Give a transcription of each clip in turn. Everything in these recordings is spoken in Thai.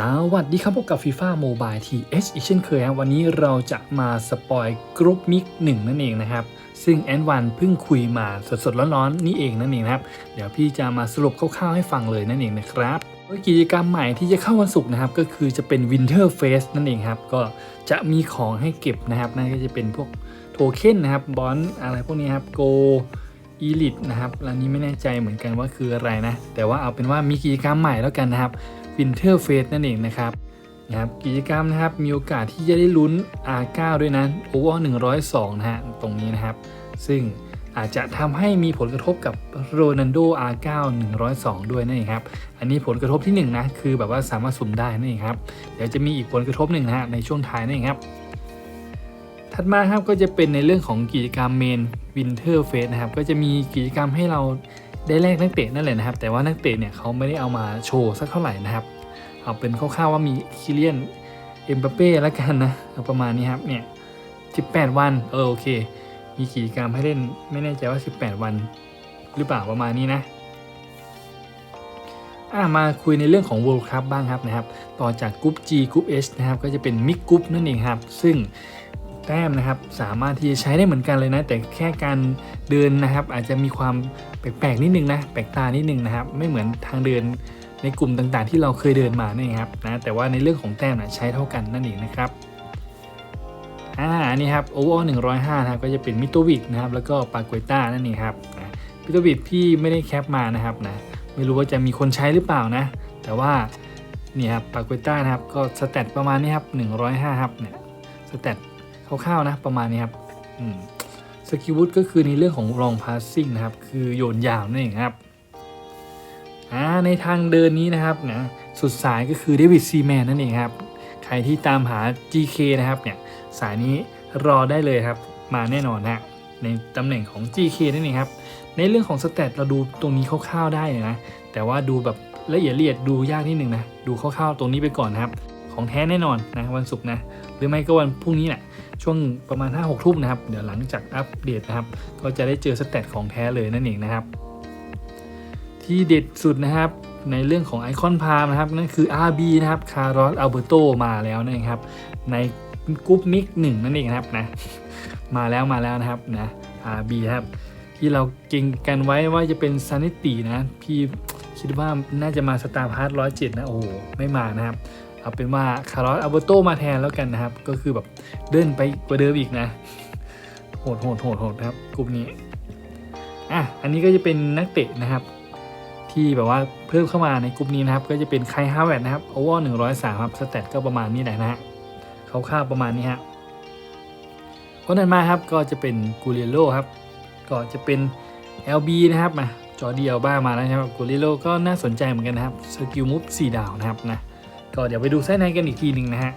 สวัสดีครับพบกับ FIFA Mobile TH อีกเช่นเคยครับวันนี้เราจะมาสปอยกรุ๊ปมิกหนึ่งนั่นเองนะครับ ซึ่งแอนวันเพิ่งคุยมาสดๆร้อนๆนี่เองนั่นเองนะครับ เดี๋ยวพี่จะมาสรุปคร่าวๆให้ฟังเลยนั่นเองนะครับโดยกิจกรรมใหม่ที่จะเข้าวันศุกร์นะครับ ก็คือจะเป็น Winter Face นั่นเองครับ ก็จะมีของให้เก็บนะครับนั่นก็จะเป็นพวกโทเค็นนะครับบอลอะไรพวกนี้ครับโกอีลิทนะครับร้านนี้ไม่แน่ใจเหมือนกันว่าคืออะไรนะ แต่ว่าเอาเป็นว่ามีกิจกรรมใหม่แล้วกันนะครับ Winter Face นั่นเองนะครับนะครับกิจกรรมนะครับมีโอกาสที่จะได้ลุ้น R9 ด้วยนะ Over 102 นะฮะตรงนี้นะครับ ซึ่งอาจจะทำให้มีผลกระทบกับโรนัลโด R9 102 ด้วยนั่นเองครับ อันนี้ผลกระทบที่ 1 นะ คือแบบว่าสามารถสุ่มได้นั่นเองครับ เดี๋ยวจะมีอีกผลกระทบหนึ่งนะฮะในช่วงท้ายนั่นเองครับ ถัดมาครับก็จะเป็นในเรื่องของกิจกรรมเมนวินเทอร์เฟสนะครับ ก็จะมีกิจกรรมให้เราได้แลกนักเตะนั่นแหละนะครับ แต่ว่านักเตะเนี่ยเขาไม่ได้เอามาโชว์สักเท่าไหร่นะครับ เอาเป็นคร่าวๆว่ามีคิเลียนเอ็มบัปเป้แล้วกันนะเอาประมาณนี้ครับเนี่ย18 วันเออโอเค มีกิจกรรมให้เล่นไม่แน่ใจว่า 18 วัน หรือเปล่าประมาณนี้นะอะมาคุยในเรื่องของ World Cup บ้างครับนะครับ ต่อจากกรุ๊ป G กรุ๊ป H นะครับก็จะเป็นมิกกรุ๊ปนั่นเองครับ ซึ่งแต้มนะครับสามารถที่จะใช้ได้เหมือนกันเลยนะ แต่แค่การเดินนะครับ อาจจะมีความแปลกๆนิดนึงนะแปลกตานิดนึงนะครับ ไม่เหมือนทางเดิน ในกลุ่มต่างๆ ที่เราเคยเดินมานี่ครับนะแต่ว่าในเรื่องของแต้มนะใช้เท่ากันนั่นเองนะครับอ่าอันนี้ครับโอเวอร์หนึ่งร้อยห้านะครับก็จะเป็นมิโตวิกนะครับแล้วก็ปาเกวต้านั่นเองครับนะมิโตวิกพี่ไม่ได้แคปมานะครับนะไม่รู้ว่าจะมีคนใช้หรือเปล่านะ แต่ว่านี่ครับปาเกวต้านะครับก็สแตทประมาณนี้ครับ105ครับเนี่ยสแตทคร่าวๆนะประมาณนี้ครับอืมสกิวุฒก็คือในเรื่องของลองพาสซิ่งนะครับ คือโยนยาวนั่นเองครับ อ่าในทางเดินนี้นะครับนะสุดสายก็คือเดวิดซีแมนนั่นเองครับ ใครที่ตามหา GK นะครับเนี่ยสายนี้รอได้เลยครับ มาแน่นอนนะในตำแหน่งของ GK นั่นเองครับ ในเรื่องของสแตทเราดูตรงนี้คร่าวๆได้เลยนะ แต่ว่าดูแบบละเอียดละเอียดดูยากนิดนึงนะ ดูคร่าวๆตรงนี้ไปก่อนนะครับ ของแท้แน่นอนนะวันศุกร์นะ หรือไม่ก็วันพรุ่งนี้แหละ ช่วงประมาณ5-6ทุ่มนะครับ เดี๋ยวหลังจากอัปเดตนะครับ ก็จะได้เจอสแตทของแท้เลยนั่นเองนะครับ ที่เด็ดสุดนะครับในเรื่องของไอคอนพาร์นะครับนั่นคือ RB นะครับคาร์ลอสอัลเบโตมาแล้วนะครับ ในกรุ๊ปมิกหนึ่งนั่นเองนะครับนะมาแล้วมาแล้วนะครับนะ RB ครับ ที่เราเก่งกันไว้ว่าจะเป็นซานิตีนะ พี่คิดว่าน่าจะมาสตาร์พาร์ทร้อยเจ็ดนะ โอ้ไม่มานะครับเอาเป็นว่าคาร์ลอสอัลเบโตมาแทนแล้วกันนะครับ ก็คือแบบเดินไปกว่าเดิมอีกนะโหดโหดโหดโหดครับกลุ่มนี้อะอันนี้ก็จะเป็นนักเตะนะครับ ที่แบบว่าเพิ่มเข้ามาในกลุ่มนี้นะครับ ก็จะเป็นไคฮาร์แวร์นะครับโอเวอร์หนึ่งร้อยสามครับสแตทก็ประมาณนี้แหละนะฮะคร่าวๆประมาณนี้ฮะคนถัดมาครับก็จะเป็นกูเรโลครับก็จะเป็น LB นะครับมาจอร์ดีเอลบ้ามาแล้วนะครับกูเรโลก็น่าสนใจเหมือนกันนะครับสกิลมุฟ4ดาวนะครับนะก็เดี๋ยวไปดูไส้ในกันอีกทีหนึ่งนะฮะ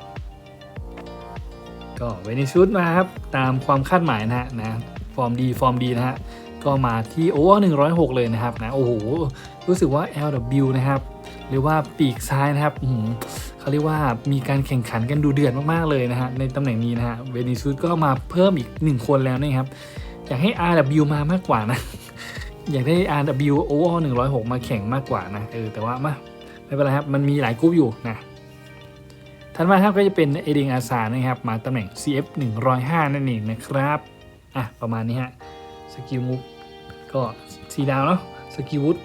ก็เวนิชุดมาครับตามความคาดหมายนะฮะนะฟอร์มดีฟอร์มดีนะฮะ ก็มาที่โอเวอร์106 เลยนะครับนะโอ้โหรู้สึกว่า LW นะครับหรือว่าปีกซ้ายนะครับเขาเรียกว่ามีการแข่งขันกันดูเดือดมากๆเลยนะฮะในตำแหน่งนี้นะฮะเวนิชุดก็มาเพิ่มอีก 1 คนแล้วนะครับอยากให้ RW มามากกว่านะ อยากได้ RW over 106 มาแข่งมากกว่านะเออแต่ว่ามาไม่เป็นไรครับ มันมีหลายกรุ๊ปอยู่นะถัดมาครับก็จะเป็นเอเดงอาซานะครับ มาตำแหน่ง CF 105 นั่นเองนะครับ อะ ประมาณนี้ฮะ สกิลมูฟก็สีดาวเนาะสกิลวูด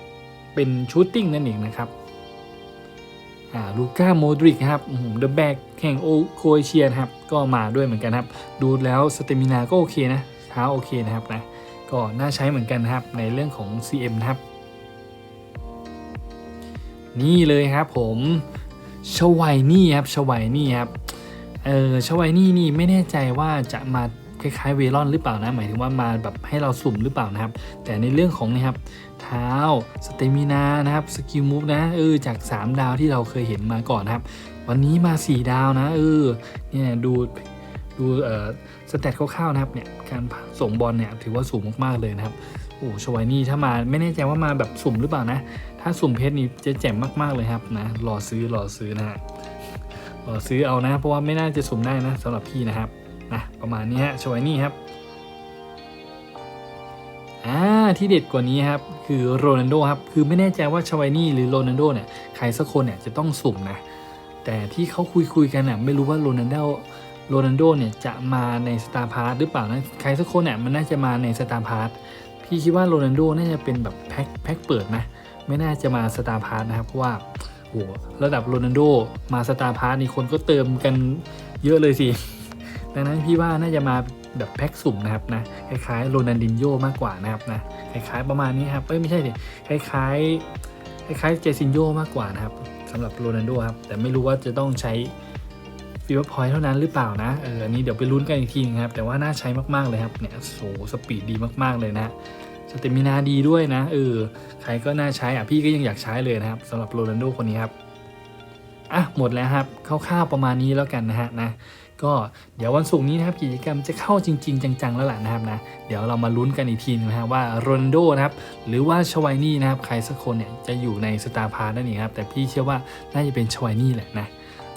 เป็นชูตติ้งนั่นเองนะครับอ่าลูก้าโมดริกครับเดอะแบกแข่งโอโคเอเชียนะครับ ก็มาด้วยเหมือนกันครับ ดูแล้วสเตมินาก็โอเคนะเท้าโอเคนะครับนะก็น่าใช้เหมือนกันครับในเรื่องของ CM นะครับ นี่เลยครับผมชวัยนี่ครับชวัยนี่ครับเออชวัยนี่นี่ไม่แน่ใจว่าจะมา คล้ายๆเวลอนหรือเปล่านะ หมายถึงว่ามาแบบให้เราสุ่มหรือเปล่านะครับ แต่ในเรื่องของนี่ครับเท้าสเตมินานะครับสกิลมูฟนะเออจาก 3 ดาวที่เราเคยเห็นมาก่อนนะครับ วันนี้มา 4 ดาวนะเออเนี่ยดูดูเอ่อสแตทคร่าวๆนะครับเนี่ยการส่งบอลเนี่ยถือว่าสูงมากๆเลยนะครับโอ้ชวัยนี่ถ้ามาไม่แน่ใจว่ามาแบบสุ่มหรือเปล่านะ ถ้าสุ่มเพชรนี่จะแจ่มมากๆเลยครับนะรอซื้อรอซื้อนะฮะรอซื้อเอานะ เพราะว่าไม่น่าจะสุ่มได้นะสำหรับพี่นะครับ นะประมาณนี้ฮะชวัยนี่ครับอ่าที่เด็ดกว่านี้ครับคือโรนัลโดครับคือไม่แน่ใจว่าชวัยนี่หรือโรนัลโดเนี่ยใครสักคนเนี่ยจะต้องสุ่มนะแต่ที่เขาคุยคุยกันน่ะไม่รู้ว่าโรนัลโดโรนัลโดเนี่ยจะมาในสตาร์พาร์ทหรือเปล่านะใครสักคนเนี่ยมันน่าจะมาในสตาร์พาร์ทพี่คิดว่าโรนัลโดน่าจะเป็นแบบแพ็คแพ็คเปิดนะไม่น่าจะมาสตาร์พาร์ทนะครับเพราะว่าโหระดับโรนัลโดมาสตาร์พาร์ทนี่คนก็เติมกันเยอะเลยสิ ดังนั้นพี่ว่าน่าจะมาแบบแพ็คสุ่มนะครับนะคล้ายๆโรนัลดินโญ่มากกว่านะครับนะคล้ายๆประมาณนี้ครับเอ้ยไม่ใช่สิคล้ายๆคล้ายๆเจซินโญ่มากกว่านะครับสำหรับโรนัลโดครับแต่ไม่รู้ว่าจะต้องใช้ฟีเวอร์พอยต์เท่านั้นหรือเปล่านะเอออันนี้เดี๋ยวไปลุ้นกันอีกทีนึงครับแต่ว่าน่าใช้มากๆเลยครับเนี่ยโหสปีดดีมากๆเลยนะสเตมินาดีด้วยนะเออใครก็น่าใช้อะพี่ก็ยังอยากใช้เลยนะครับสำหรับโรนัลโดคนนี้ครับอะหมดแล้วครับคร่าวๆประมาณนี้แล้วกันนะฮะนะ ก็เดี๋ยววันศุกร์นี้นะครับกิจกรรมจะเข้าจริง ๆ จัง ๆ แล้วแหละนะครับนะเดี๋ยวเรามาลุ้นกันอีกทีนะฮะว่าโรนัลโดนะครับหรือว่าชวายนี่นะครับใครสักคนเนี่ยจะอยู่ในสตาร์พาร์นั่นเองครับแต่พี่เชื่อว่าน่าจะเป็นชวายนี่แหละนะ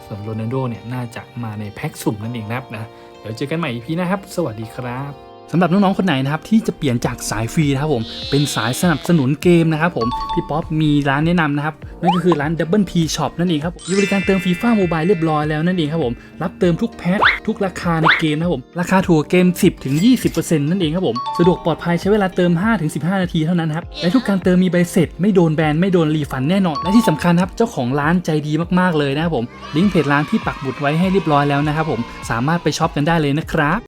ส่วนโรนัลโดเนี่ยน่าจะมาในแพ็กสุ่มนั่นเองนะครับนะเดี๋ยวเจอกันใหม่อีพีนะครับ สวัสดีครับ สำหรับน้องๆคนไหนนะครับที่จะเปลี่ยนจากสายฟรีนะครับผมเป็นสายสนับสนุนเกมนะครับผมพี่ป๊อปมีร้านแนะนำนะครับนั่นก็คือร้าน Double P Shop นั่นเองครับมีบริการเติมฟีฟ่าโมบายเรียบร้อยแล้วนั่นเองครับผมรับเติมทุกแพ็คทุกราคาในเกมนะครับผมราคาถูกกว่าเกม 10ถึง20%นั่นเองครับผมสะดวกปลอดภัยใช้เวลาเติม5-15 นาทีเท่านั้นครับและทุกการเติมมีใบเสร็จ ไม่โดนแบนไม่โดนรีฟันแน่นอนและที่สำคัญครับเจ้าของร้านใจดีมากๆเลยนะครับผมลิงก์เพจร้านพี่ปักบุดไว้ให้เรียบร้อยแล้วนะครับผมสามารถไปช็อปกันได้เลยนะครับ